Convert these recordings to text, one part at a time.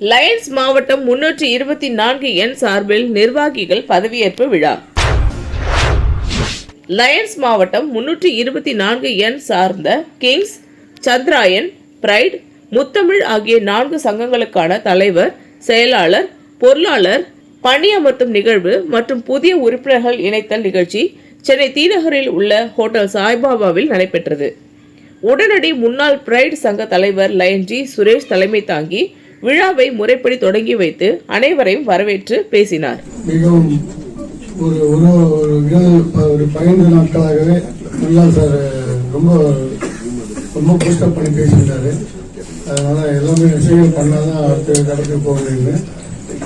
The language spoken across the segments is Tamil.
லயன்ஸ் மாவட்டம் முன்னூற்றி இருபத்தி நான்கு எண் சார்பில் நிர்வாகிகள் பதவியேற்பு விழா. லயன்ஸ் மாவட்டம் முன்னூற்றி இருபத்தி நான்கு எண் சார்ந்த கிங்ஸ் சந்திராயன் பிரைட் முத்தமிழ் ஆகிய நான்கு சங்கங்களுக்கான தலைவர் செயலாளர் பொருளாளர் பணியமர்த்தும் நிகழ்வு மற்றும் புதிய உறுப்பினர்கள் இணைத்தல் நிகழ்ச்சி சென்னை தீநகரில் உள்ள ஹோட்டல் சாய்பாபாவில் நடைபெற்றது. உடனடி முன்னாள் பிரைட் சங்க தலைவர் லயன் ஜி சுரேஷ் தலைமை தாங்கி விழாவை முறைப்படி தொடங்கி வைத்து அனைவரையும் வரவேற்று பேசினார். மிகவும் ஒரு ஒரு ஒரு பதினைந்து நாட்களாகவே நல்லா சார் ரொம்ப ரொம்ப பூஸ்டப் பண்ணி பேசியிருந்தாரு. அதனால எல்லாமே விஷயங்கள் பண்ணாதான் அடுத்த கடத்துக்கு போக முடியுது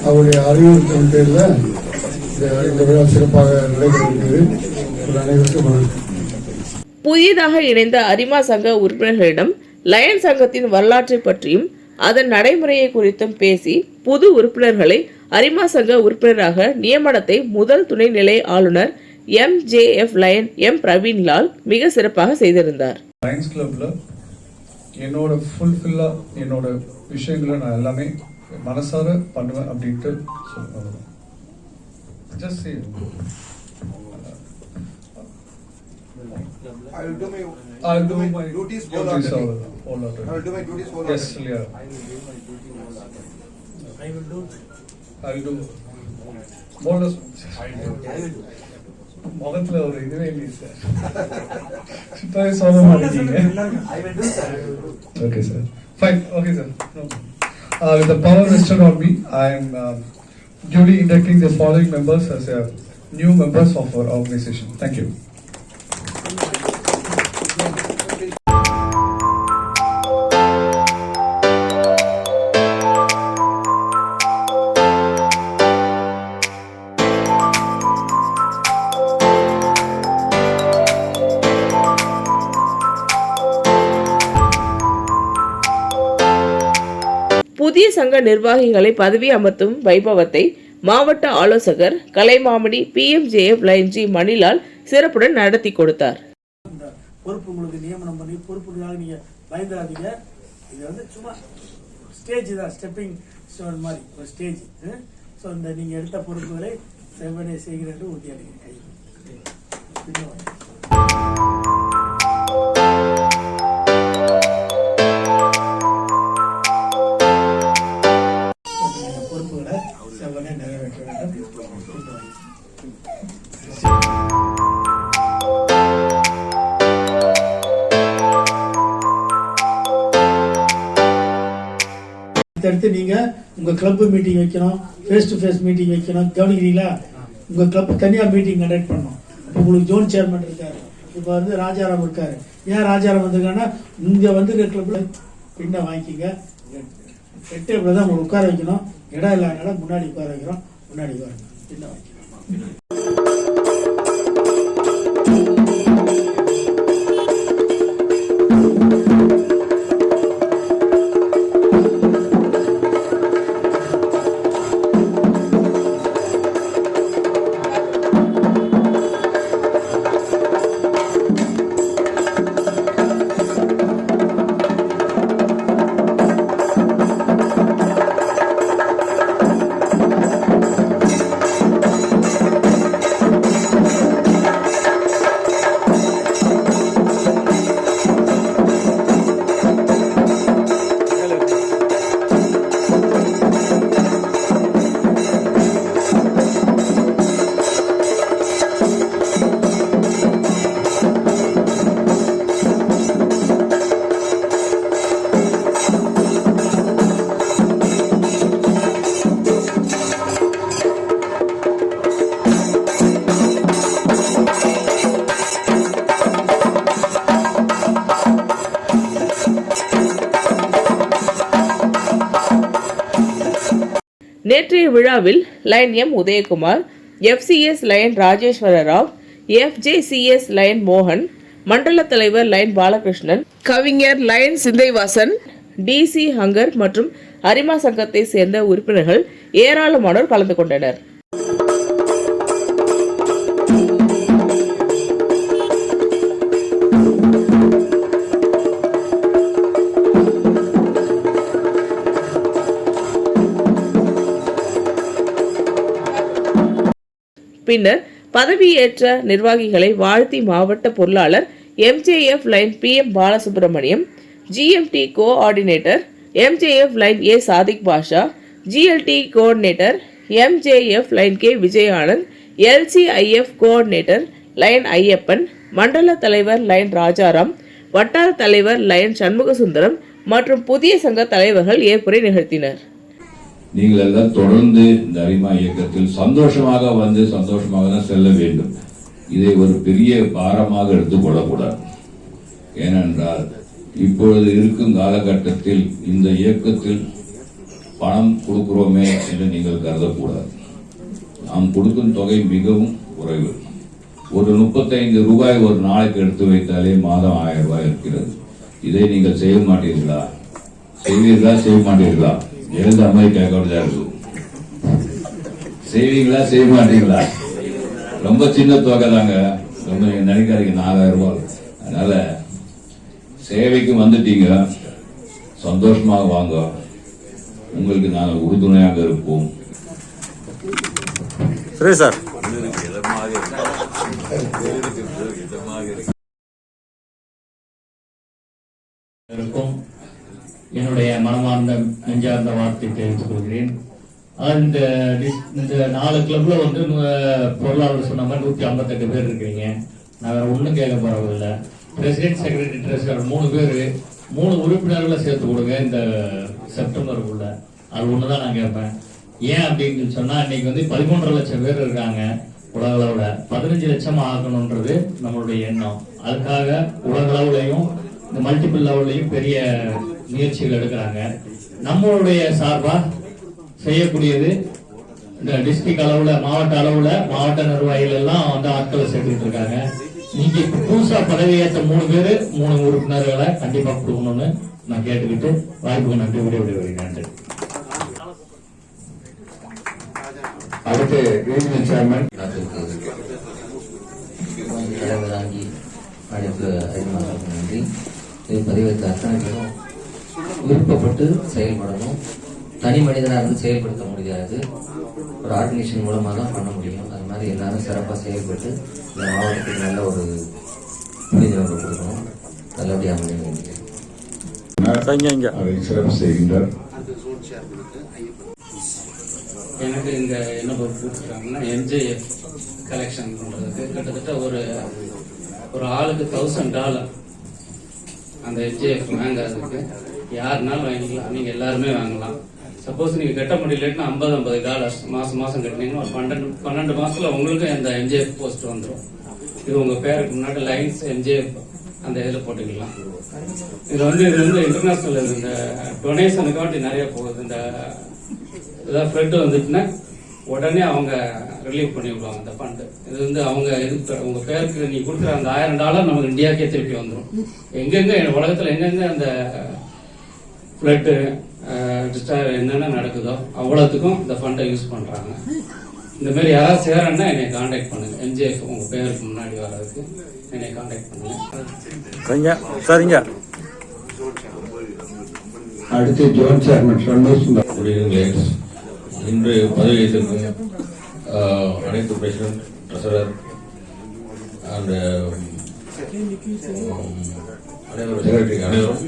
அவருடைய அறிவுறுத்தல் பேரில் இந்த விழா சிறப்பாக நடைபெறுகிறது அனைவருக்கும் வணக்கம். புதியதாக இணைந்த அரிமா சங்க உறுப்பினர்களிடம் லயன் சங்கத்தின் வரலாற்றை பற்றியும் அதன் நடைமுறையை குறித்தும் பேசி புது உறுப்பினர்களை அரிமா சங்க உறுப்பினராக நியமனத்தை முதல் துணைநிலை ஆளுநர் M J F lion M Praveenlal மிக சிறப்பாக செய்திருந்தார். லயன்ஸ் கிளப்ல என்னோட ஃபுல்ஃபில்லா என்னோட விஷயங்களை நான் எல்லாமே மனசார பண்ணுவேன் அப்படின்ட்டு சொல்லுவேன் just I will do my I'll do my duties duties wholeheartedly. wholeheartedly. I will do my duties Yes, wholeheartedly. yeah. I'll do more or less. முகத்துல ஒரு இதுவே இல்லையே சார் சுத்தமே சொல்ல மாட்டேங்க Okay, sir. Fine. Okay, sir. No. Uh, with the power vested on me, I am um, duly inducting the following members as uh, new members of our organization. Thank you. சங்க நிர்வாகிகளை பதவி அமர்த்தும் வைபவத்தை மாவட்ட ஆலோசகர் Kalaimamani P M J F லைன்ஜி மணிலால் சிறப்புடன் நடத்தி கொடுத்தார். பொறுப்பு உங்களுக்கு நியமனம் பண்ணி பொறுப்புக்காக நீங்க பயந்துடாதீங்க. இது வந்து சும்மா ஸ்டேஜ் தான் ஸ்டெப்பிங் ஸ்டோன் மாதிரி ஒரு ஸ்டேஜ் ஸோ இந்த நீங்க எடுத்த பொறுப்புகளை செவ்வனை செய்கிறேன் என்று உறுதியளிக்கிறேன். அடுத்து நீங்க உங்க கிளப் மீட்டிங் வைக்கணும் ஃபேஸ் டு ஃபேஸ் மீட்டிங் வைக்கணும். கவனிக்கிறீங்களா? உங்க கிளப் தனியாக மீட்டிங் கண்டக்ட் பண்ணணும். இப்போ உங்களுக்கு ஜோன் சேர்மன் இருக்காரு. இப்போ வந்து ராஜாராம் இருக்காரு. ஏன் ராஜாராம் வந்திருக்காங்கன்னா இங்க வந்து கிளப்ல பின்ன வாங்கிக்கிங்க. எட்டு இப்படி தான் உங்களுக்கு உட்கார வைக்கணும். இடம் இல்லாதனால முன்னாடி உட்கார வைக்கிறோம். முன்னாடி உட்கார பின்ன வாங்கிக்கணும் நேற்றைய விழாவில் lion M Udayakumar FCS lion Rajeshwara Rao FJCS lion மோகன் மண்டல தலைவர் லைன் பாலகிருஷ்ணன் கவிஞர் லைன் சிந்தைவாசன் டிசி ஹங்கர் மற்றும் அரிமா சங்கத்தை சேர்ந்த உறுப்பினர்கள் ஏராளமானோர் கலந்து கொண்டனர். பின்னர் பதவியேற்ற நிர்வாகிகளை வாழ்த்தி மாவட்ட பொருளாளர் MJF lion P M Balasubramaniam GMT coordinator MJF lion A Sadiq Basha GLT coordinator MJF lion K Vijayanand LCIF coordinator lion Iyyappan மண்டல தலைவர் லைன் ராஜாராம் வட்டார தலைவர் லைன் சண்முகசுந்தரம் மற்றும் புதிய சங்க தலைவர்கள் ஏற்புரை நிகழ்த்தினர். நீங்கள் எல்லாம் தொடர்ந்து இந்த அரிமா இயக்கத்தில் சந்தோஷமாக வந்து சந்தோஷமாக தான் செல்ல வேண்டும். இதை ஒரு பெரிய பாரமாக எடுத்துக்கொள்ளக்கூடாது ஏனென்றால் இப்பொழுது இருக்கும் காலகட்டத்தில் இந்த இயக்கத்தில் பணம் கொடுக்கிறோமே என்று நீங்கள் கருதக்கூடாது. நாம் கொடுக்கும் தொகை மிகவும் குறைவு. ஒரு முப்பத்தைந்து ரூபாய் ஒரு நாளைக்கு எடுத்து வைத்தாலே மாதம் ஆயிரம் ரூபாய் இருக்கிறது. இதை நீங்கள் செய்ய மாட்டீர்களா? செய்வீர்களா? செய்ய மாட்டீர்களா? எழுந்த மாதிரி கேட்க வேண்டியதா இருக்கு. செய்வீங்களா செய்ய மாட்டீங்களா? ரொம்ப சின்ன தொகை தாங்க. ரொம்ப நினைக்காதீங்க நாலாயிரம் ரூபாய். அதனால சேவைக்கு வந்துட்டீங்க. சந்தோஷமாக வாங்க. உங்களுக்கு நாங்கள் உறுதுணையாக இருப்போம். சரி சார். இருக்கும். என்னுடைய மனமார்ந்த நெஞ்சார்ந்த வார்த்தை தெரிவித்துக் கொள்கிறேன். இந்த இந்த நாலு கிளப்ல வந்து பொருளாளர் சொன்ன மாதிரி நூத்தி ஐம்பத்தெட்டு பேர் இருக்கிறீங்க. நான் ஒன்றும் கேட்க போறதில்லை. பிரசிடென்ட் செக்ரட்டரி ட்ரெஸரர் மூணு பேர் மூணு உறுப்பினர்களை சேர்த்து கொடுங்க இந்த செப்டம்பருக்குள்ள. அது ஒன்று தான் நான் கேட்பேன். ஏன் அப்படின்னு சொன்னால் இன்னைக்கு வந்து பதிமூன்றரை லட்சம் பேர் இருக்காங்க உலகளவில். பதினஞ்சு லட்சம் ஆகணுன்றது நம்மளுடைய எண்ணம். அதுக்காக உலகளவுலையும் இந்த மல்டிபிள் லெவல்லையும் பெரிய முயற்சிகள் எடுக்கிறாங்க. நம்மளுடைய சார்பா செய்யக்கூடியது இந்த டிஸ்ட்ரிக்ட் அளவுல மாவட்ட அளவுல மாவட்ட நிர்வாகிகள் எல்லாம் வந்து ஆட்களை சேர்த்துட்டு இருக்காங்க. நீங்க புதுசா பதவியேற்ற மூணு பேரு மூணு உறுப்பினர்களை கண்டிப்பா கொடுக்கணும்னு நான் கேட்டுக்கிட்டு வாய்ப்புக்கு நன்றி விட விடுகிறேன் நன்றி. அடுத்து ரீஜனல் சேர்மன் தலைவராகி அழைப்பு அறிமுகம் நன்றி இது அத்தனை பேரும் விருப்பப்பட்டு செயல்படணும். தனி மனிதனாக இருந்து செயல்படுத்த முடியாது. ஒரு ஆர்கனைசேஷன் மூலமாக தான் பண்ண முடியும். அது மாதிரி எல்லாரும் சிறப்பாக செயல்பட்டு இந்த மாவட்டத்துக்கு நல்ல ஒரு புரிதலோடு கொடுக்கணும். நல்லபடியாக அமைய அதை சிறப்பு செய்கின்றார். எனக்கு இங்க என்ன பொறுப்பு கொடுத்துருக்காங்கன்னா எம்ஜேஎஃப் கலெக்ஷன் பண்றதுக்கு கிட்டத்தட்ட ஒரு ஒரு ஆளுக்கு தௌசண்ட் டாலர் அந்த எம்ஜேஎஃப் வாங்குறதுக்கு யாருனாலும் வாங்கிக்கலாம். நீங்க எல்லாருமே வாங்கலாம். சப்போஸ் நீங்க கட்ட முடியலன்னா ஐம்பது ஐம்பது டாலர்ஸ் மாசம் மாசம் கட்டினீங்கன்னா ஒரு பன்னெண்டு பன்னெண்டு மாசத்துல உங்களுக்கும் இந்த எம்ஜிஎஃப் போஸ்ட் வந்துடும் இது உங்க பேருக்கு முன்னாடி லைன்ஸ் எம்ஜிஎஃப் அந்த இதில் போட்டுக்கலாம். இது வந்து இது வந்து இன்டர்நேஷனல் இந்த டொனேஷனுக்காண்டி நிறைய போகுது. இந்த ஏதாவது ஃப்ளட் வந்துச்சுன்னா உடனே அவங்க ரிலீவ் பண்ணி விடுவாங்க அந்த ஃபண்டு இது வந்து அவங்க இது உங்க பேருக்கு நீ கொடுக்குற அந்த ஆயிரம் டாலர் நமக்கு இந்தியாக்கே திருப்பி வந்துடும் எங்கெங்க உலகத்துல எங்கெங்க அந்த ஃப்ளட்டு டிஸ்டார் என்னென்ன நடக்குதோ அவ்வளோத்துக்கும் இந்த ஃபண்டை யூஸ் பண்றாங்க. இந்த மாதிரி யாராவது சேரன்னா என்னை காண்டாக்ட் பண்ணுங்க. எம்ஜிஎஃப் உங்க பேருக்கு முன்னாடி வர்றதுக்கு என்னை காண்டாக்ட் பண்ணுங்க. சரிங்க. சரிங்க. அடுத்து zone chairman Santhosh Sundar good evening ladies இன்று பதவியேற்றிருக்கும் ஆஹ், அனைத்து பிரசிடென்ட் ட்ரெசரர் அண்ட் அனைவரும் செக்ரட்டரி அனைவரும்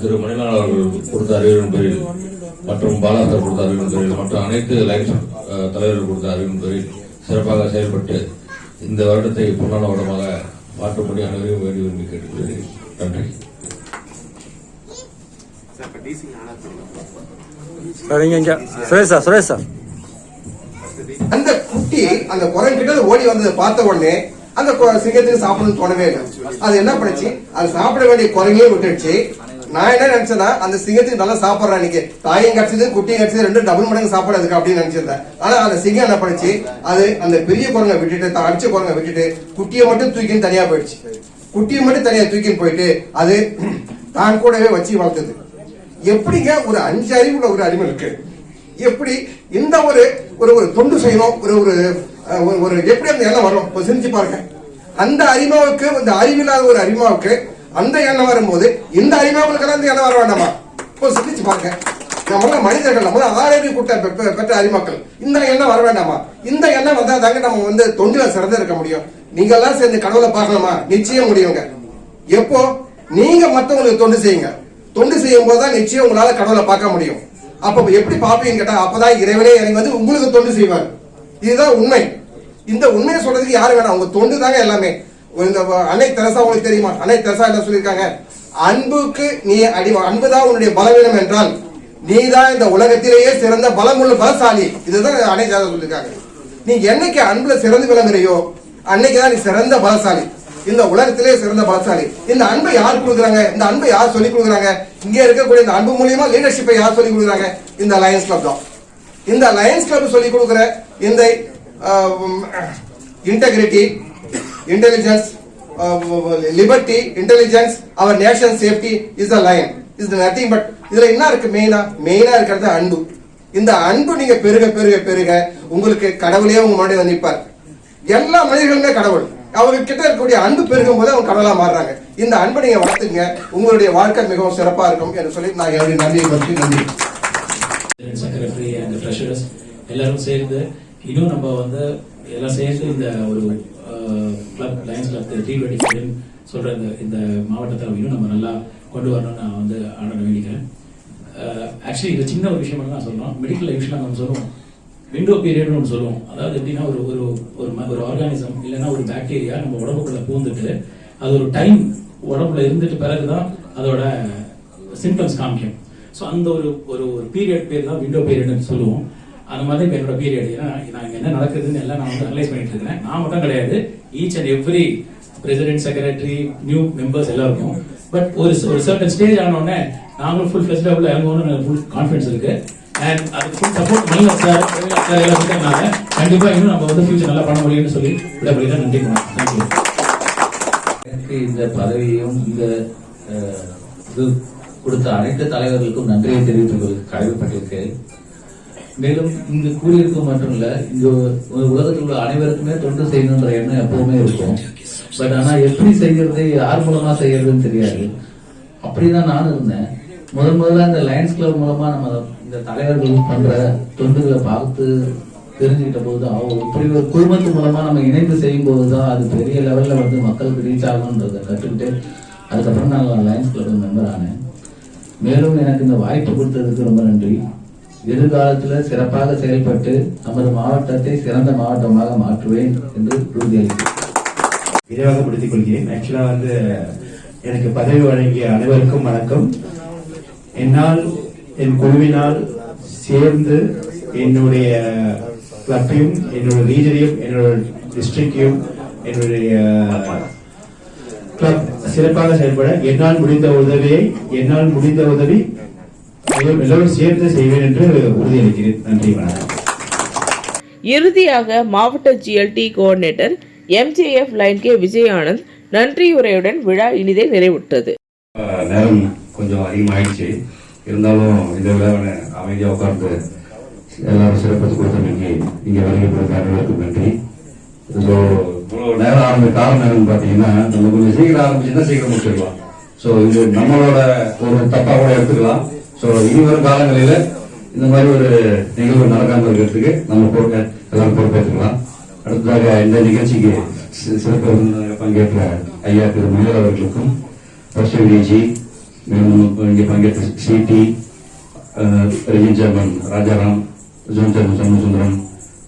திரு மணிலால் அவர்கள் கொடுத்த அறிவின் பேரில் மற்றும் பாலாசர் கொடுத்த அறிவின் பேரில் மற்றும் அனைத்து லைன்ஸ் தலைவர்கள் கொடுத்த அறிவின் பேரில். சிறப்பாக செயல்பட்டு இந்த வருடத்தை பொன்னான வருடமாக மாற்றும்படி அனைவரையும் வேண்டி விரும்பி கேட்டுக்கொள்கிறேன். நன்றி. சரிங்க சுரேஷ் சார் சுரேஷ் சார். அந்த குட்டி அந்த குரங்கு கிட்ட ஓடி வந்ததை பார்த்த உடனே அந்த சிங்கத்துக்கு சாப்பிடணும்னு தோணவே இல்லை. அது என்ன பண்ணுச்சு? அது சாப்பிட வேண்டிய குரங்கையும் விட்டுடுச்சு. நான் என்ன நினைச்சேன்னா அந்த சிங்கத்துக்கு நல்லா சாப்பிடுறேன் இன்னைக்கு. தாயும் கிடைச்சது குட்டியும் கிடைச்சது ரெண்டு டபுள் மடங்கு சாப்பாடு அதுக்கு அப்படின்னு நினைச்சிருந்தேன் ஆனா அந்த சிங்கம் என்ன பண்ணுச்சு? அது அந்த பெரிய குரங்க விட்டுட்டு தான் அடிச்ச குரங்க விட்டுட்டு குட்டியை மட்டும் தூக்கின்னு தனியா போயிடுச்சு. குட்டியை மட்டும் தனியா தூக்கின்னு போயிட்டு அது தான் கூடவே வச்சு வளர்த்தது. எப்படிங்க ஒரு அஞ்சு அறிவுள்ள ஒரு அனிமல் இருக்கு? எப்படி இந்த ஒரு ஒரு ஒரு தொண்டு செய்யணும் ஒரு ஒரு ஒரு- ஒரு எப்படி அந்த எண்ணம் வரும்? இப்போ சிரிச்சு பாருங்க. அந்த அரிமாவுக்கு இந்த அறிவில்லாத ஒரு அரிமாவுக்கு அந்த எண்ணம் வரும்போது இந்த அரிமாவுக்கு அந்த எண்ணம் வர வேண்டாமா? இப்போ சிந்திச்சு பாருங்க. நம்மளாம் மனிதர்கள் நம்ம ஆரோக்கிய கூட்ட பெ- பெற்ற அறிமக்கள். இந்த எண்ணம் வர வேண்டாமா? இந்த எண்ணம் வந்தா தாங்க நம்ம வந்து தொண்டில சிறந்து இருக்க முடியும். நீங்க எல்லாம் சேர்ந்து கடவுளை பார்க்கணுமா? நிச்சயம் முடியுங்க. எப்போ? நீங்க மத்தவங்களுக்கு தொண்டு செய்யுங்க. தொண்டு செய்யும் போது தான் நிச்சயம் உங்களால கடவுளை பார்க்க முடியும். அப்ப எப்படி பாப்பீங்கன்னு கேட்டா அப்பதான் இறைவனே இறங்கி வந்து உங்களுக்கு தொண்டு செய்வார். இதுதான் உண்மை. இந்த உண்மையை சொல்றதுக்கு யாரு வேணாம். உங்க தொண்டு தாங்க எல்லாமே. இந்த அன்னை தெரசா உங்களுக்கு தெரியுமா? அன்னை தெரசா என்ன சொல்லியிருக்காங்க? அன்புக்கு நீ அடி அன்புதான் உன்னுடைய பலவீனம் என்றால் நீதான் இந்த உலகத்திலேயே சிறந்த பலமுள்ள பலசாலி. இதுதான் அன்னை தெரசா சொல்லியிருக்காங்க. நீ என்னைக்கு அன்புல சிறந்து விளங்குகிறையோ அன்னைக்கு தான் நீ சிறந்த பலசாலி. இந்த உலகத்திலே சிறந்த பலசாலி. இந்த அன்பை யார் கொடுக்குறாங்க? இந்த அன்பை யார் சொல்லி கொடுக்குறாங்க? இங்கே இருக்கக்கூடிய இந்த அன்பு மூலியமா லீடர்ஷிப்பை யார் சொல்லி கொடுக்குறாங்க? இந்த லயன்ஸ் கிளப் தான். இந்த லயன்ஸ் கிளப் சொல்லி கொடுக்குற இந்த integrity intelligence liberty intelligence our nation safety is the lion is nothing but இதுல என்ன இருக்கு மெயினா மெயினா இருக்கிறது அன்பு. இந்த அன்பு நீங்க பெருக பெருக பெருக உங்களுக்கு கடவுளே உங்க முன்னாடி வந்து நிற்பார் எல்லா மனிதர்களுமே கடவுள். அவங்க கிட்ட இருக்கக்கூடிய அன்பு பெருகும் போது அவங்க கடவுளா மாறுறாங்க. இந்த அன்பை நீங்க வளர்த்துங்க. உங்களுடைய வாழ்க்கை மிகவும் சிறப்பா இருக்கும் என்று சொல்லி நான் என்னுடைய நன்றியை பற்றி நன்றி செக்ரட்டரி அண்ட் எல்லாரும் சேர்ந்து இன்னும் நம்ம வந்து எல்லாம் சேர்ந்து இந்த ஒரு club lions club T twenty சொல்ற இந்த இந்த மாவட்டத்தில் இன்னும் நம்ம நல்லா கொண்டு வரணும்னு நான் வந்து ஆர்டர் வேண்டிக்கிறேன் ஆக்சுவலி இது சின்ன ஒரு விஷயம் மட்டும் நான் மெடிக்கல் யூஸ்வலாக நம்ம சொல்லுவோம். விண்டோ பீரியட்னு ஒன்று சொல்லுவோம். அதாவது எப்படின்னா ஒரு ஒரு ஒரு ஒரு ஆர்கானிசம் இல்லைன்னா ஒரு பாக்டீரியா நம்ம உடம்புக்குள்ள பூந்துட்டு அது ஒரு டைம் உடம்புல இருந்துட்டு பிறகுதான் அதோட சிம்டம்ஸ் காமிக்கும். ஸோ அந்த ஒரு ஒரு பீரியட் பேர் தான் விண்டோ பீரியட்னு சொல்லுவோம். அந்த மாதிரி இப்போ என்னோட பீரியட் ஏன்னா நான் என்ன நடக்குதுன்னு எல்லாம் நான் வந்து அனலைஸ் பண்ணிட்டு இருக்கிறேன். நான் மட்டும் கிடையாது each and every president secretary new members எல்லாருக்கும். பட் ஒரு ஒரு சர்டன் ஸ்டேஜ் ஆன உடனே நாங்களும் ஃபுல் ஃபெஸ்டிவல் உள்ள இறங்கணும்னு ஃபுல் கான்ஃபிடன்ஸ் இருக்கு. அண்ட் அதுக்கு full support Mani sir sir எல்லாம் இருக்கிறதுனால கண்டிப்பா இன்னும் நம்ம வந்து ஃபியூச்சர் நல்லா பண்ண முடியும்னு சொல்லி விடப்படுகிறேன் நன்றி தேங்க்யூ எனக்கு இந்த பதவியும் இந்த இது கொடுத்த அனைத்து தலைவர்களுக்கும் நன்றியை தெரிவித்துக் கொள்ள கடமைப்பட்டிருக்கேன் மேலும் இங்கு கூடியிருக்கும் மட்டும் இல்ல இங்க உலகத்தில் உள்ள அனைவருக்குமே தொண்டு செய்யணுன்ற எண்ணம் எப்பவுமே இருக்கும். பட் ஆனா எப்படி செய்யறது யார் மூலமா செய்யறதுன்னு தெரியாது. அப்படிதான் நானும் இருந்தேன். முதல் முதல்ல இந்த லயன்ஸ் கிளப் மூலமா நம்ம இந்த தலைவர்கள் பண்ற தொண்டுகளை பார்த்து தெரிஞ்சுக்கிட்ட போதுதான் இப்படி ஒரு குழுமத்து மூலமா நம்ம இணைந்து செய்யும் போதுதான் அது பெரிய லெவல்ல வந்து மக்களுக்கு ரீச் ஆகணுன்றதை கற்றுக்கிட்டு அதுக்கப்புறம் நான் லயன்ஸ் கிளப் மெம்பர் ஆனேன். மேலும் எனக்கு இந்த வாய்ப்பு கொடுத்ததுக்கு ரொம்ப நன்றி. எதிர்காலத்தில் சிறப்பாக செயல்பட்டு நமது மாவட்டத்தை சிறந்த மாவட்டமாக மாற்றுவேன் என்று உறுதியளிக்கிறேன். விரைவாக முடித்துக் கொள்கிறேன் ஆக்சுவலா வந்து எனக்கு பதவி வழங்கிய அனைவருக்கும் வணக்கம். என்னால் என் குழுவினால் சேர்ந்து என்னுடைய கிளப்பையும் என்னோட ரீஜனையும் என்னோட டிஸ்ட்ரிக்டையும் என்னுடைய கிளப் சிறப்பாக செயல்பட என்னால் முடிந்த உதவியை என்னால் முடிந்த உதவி எல்லோரும் சேர்ந்து செய்வேன் என்று உறுதியளிக்கிறேன். நன்றி வணக்கம். இறுதியாக மாவட்ட GLT coordinator MJF lion K Vijayanand நன்றியுரையுடன் விழா இனிதே நிறைவுற்றது. நேரம் கொஞ்சம் அதிகமாயிடுச்சு. இருந்தாலும் இந்த விழாவை அமைதியாக உட்கார்ந்து எல்லாரும் சிறப்பித்து கொடுத்தமைக்கு இங்கே வருகை அனைவருக்கும் நன்றி. ஸோ இவ்வளோ நேரம் ஆரம்பிக்க காரணம் என்னன்னு பார்த்தீங்கன்னா நம்ம கொஞ்சம் சீக்கிரம் ஆரம்பிச்சுன்னா சீக்கிரம் முடிச்சிடலாம். ஸோ இது நம்மளோட ஒரு தப்பா கூட எடுத்துக்கலாம். ஸோ இனி வரும் காலங்களில் இந்த மாதிரி ஒரு நிகழ்வு நடக்காம இருக்கிறதுக்கு நம்ம பொறுப்பை எல்லாரும் பொறுப்பேற்றுக்கலாம். அடுத்ததாக இந்த நிகழ்ச்சிக்கு சிறப்பு பங்கேற்ற ஐயா திரு மயில் அவர்களுக்கும் ஃபர்ஸ்ட் இங்கே பங்கேற்ற CT Rajin chairman Rajaram zone chairman Shanmugasundaram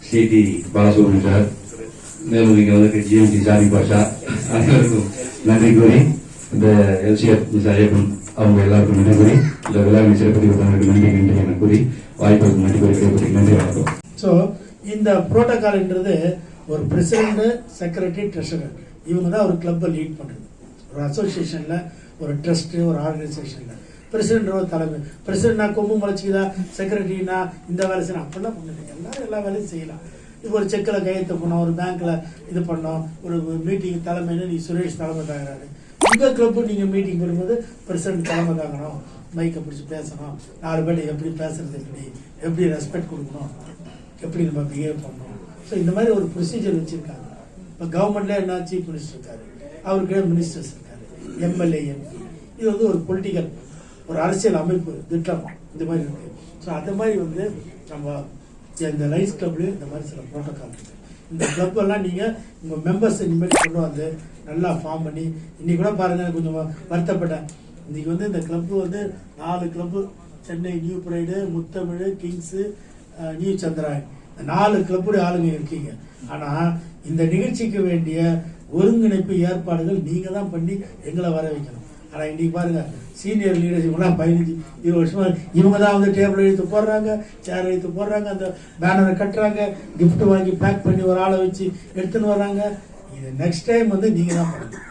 CT Balasubramaniam sir மேலும் இங்கே வந்து ஜிஎம்டி சாமி பாஷா அனைவருக்கும் நன்றி கூறி இந்த எல்சிஎஃப் ஐயப்பன் அவங்க எல்லாருக்கும் நன்றி கூறி இந்த விழாவை சிறப்பதி நன்றி நன்றி என கூறி வாய்ப்புக்கு நன்றி கூறி நன்றி வணக்கம். ஸோ இந்த புரோட்டோகால்ன்றது ஒரு பிரசிடென்ட் செக்ரட்டரி ட்ரெஷரர் இவங்க தான் ஒரு கிளப்பை லீட் பண்ணுறது ஒரு அசோசியேஷனில் ஒரு ட்ரஸ்ட்டு ஒரு ஆர்கனைசேஷனில் பிரசிடென்ட் ஒரு தலைமை. பிரசிடென்ட்னா கொம்பு முளைச்சிக்குதா? செக்ரட்டரினா இந்த வேலை செய்யணும். அப்படிலாம் பண்ணுறது எல்லாரும் எல்லா வேலையும் செய்யலாம். இப்போ ஒரு செக்கில் கையெழுத்து பண்ணோம் ஒரு பேங்க்கில் இது பண்ணோம் ஒரு மீட்டிங் தலைமைன்னு நீ சுரேஷ் தலைமை தாங்கிறாரு. உங்கள் கிளப்பு நீங்கள் மீட்டிங் வரும்போது பிரசிடண்ட் தலைமை தாங்கணும். மைக்கை பிடிச்சி பேசணும். நாலு பேர் எப்படி பேசுறது எப்படி? எப்படி ரெஸ்பெக்ட் கொடுக்கணும்? எப்படி நம்ம பிஹேவ் பண்ணணும்? ஸோ இந்த மாதிரி ஒரு ப்ரொசீஜர் வச்சுருக்காங்க. இப்போ கவர்மெண்ட்ல என்ன சீஃப் மினிஸ்டர் இருக்காரு? அவருக்கு மினிஸ்டர்ஸ் இருக்காரு. எம்எல்ஏ எம்பி இது வந்து ஒரு பொலிட்டிக்கல் ஒரு அரசியல் அமைப்பு திட்டம். இந்த மாதிரி இருக்குது ஸோ அந்த மாதிரி வந்து நம்ம இந்த லைன்ஸ் கிளப்லேயும் இந்த மாதிரி சில ப்ரோட்டோக்கால் இருக்குது இந்த கிளப்பெல்லாம் நீங்கள் உங்கள் மெம்பர்ஸ் இனிமேல் கொண்டு வந்து நல்லா ஃபார்ம் பண்ணி இன்றைக்கி கூட பாருங்கள் கொஞ்சம் வருத்தப்பட்டேன். இன்றைக்கி வந்து இந்த கிளப்பு வந்து நாலு club Chennai new pride Muthamizh kings new Chandrayaan. இந்த நாலு கிளப்புடைய ஆளுங்க இருக்கீங்க. ஆனால் இந்த நிகழ்ச்சிக்கு வேண்டிய ஒருங்கிணைப்பு ஏற்பாடுகள் நீங்கள் தான் பண்ணி எங்களை வர வைக்கணும். ஆனால் இன்றைக்கி பாருங்க சீனியர் லீடர்ஷிப்லாம் பதினஞ்சு இருபது வருஷமாக இவங்க தான் வந்து டேபிள் எழுத்து போடுறாங்க சேர் எழுத்து போடுறாங்க அந்த பேனரை கட்டுறாங்க கிஃப்ட் வாங்கி பேக் பண்ணி ஒரு ஆளை வச்சு எடுத்துன்னு வர்றாங்க. இது நெக்ஸ்ட் டைம் வந்து நீங்கள் தான் பண்ணணும்.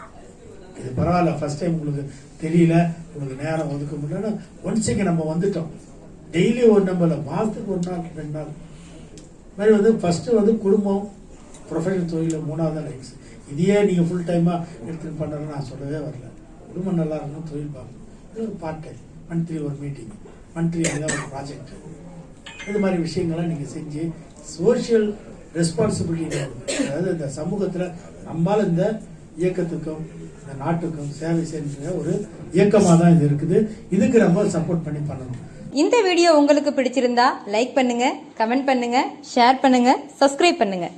இது பரவாயில்ல ஃபர்ஸ்ட் டைம் உங்களுக்கு தெரியல உங்களுக்கு நேரம் ஒதுக்க முடியலன்னா ஒன்ஸுக்கு நம்ம வந்துட்டோம். டெய்லி ஒரு நம்மள மாதத்துக்கு ஒரு நாள் ரெண்டு நாள். இது மாதிரி வந்து ஃபஸ்ட்டு வந்து குடும்பம் ப்ரொஃபஷனல் தொழில் மூணாவது லைஃப்ஸ் இதையே நீங்கள் ஃபுல் டைமாக எடுத்துகிட்டு பண்ணுறேன்னு நான் சொல்லவே வரல. குடும்பம் நல்லா இருக்கணும் தொழில் பார்க்கணும். இது ஒரு பார்ட் டைம் மந்த்லி ஒரு மீட்டிங். மந்த்லி ஏதாவது ஒரு ப்ராஜெக்ட் இது மாதிரி விஷயங்கள்லாம் நீங்கள் செஞ்சு சோஷியல் ரெஸ்பான்சிபிலிட்டி அதாவது இந்த சமூகத்தில் நம்மால் இந்த இயக்கத்துக்கும் இந்த நாட்டுக்கும் சேவை செய்கிற ஒரு இயக்கமாக தான் இது இருக்குது. இதுக்கு நம்ம சப்போர்ட் பண்ணி பண்ணணும். இந்த வீடியோ உங்களுக்கு பிடிச்சிருந்தா லைக் பண்ணுங்க கமெண்ட் பண்ணுங்க ஷேர் பண்ணுங்க சப்ஸ்கிரைப் பண்ணுங்க.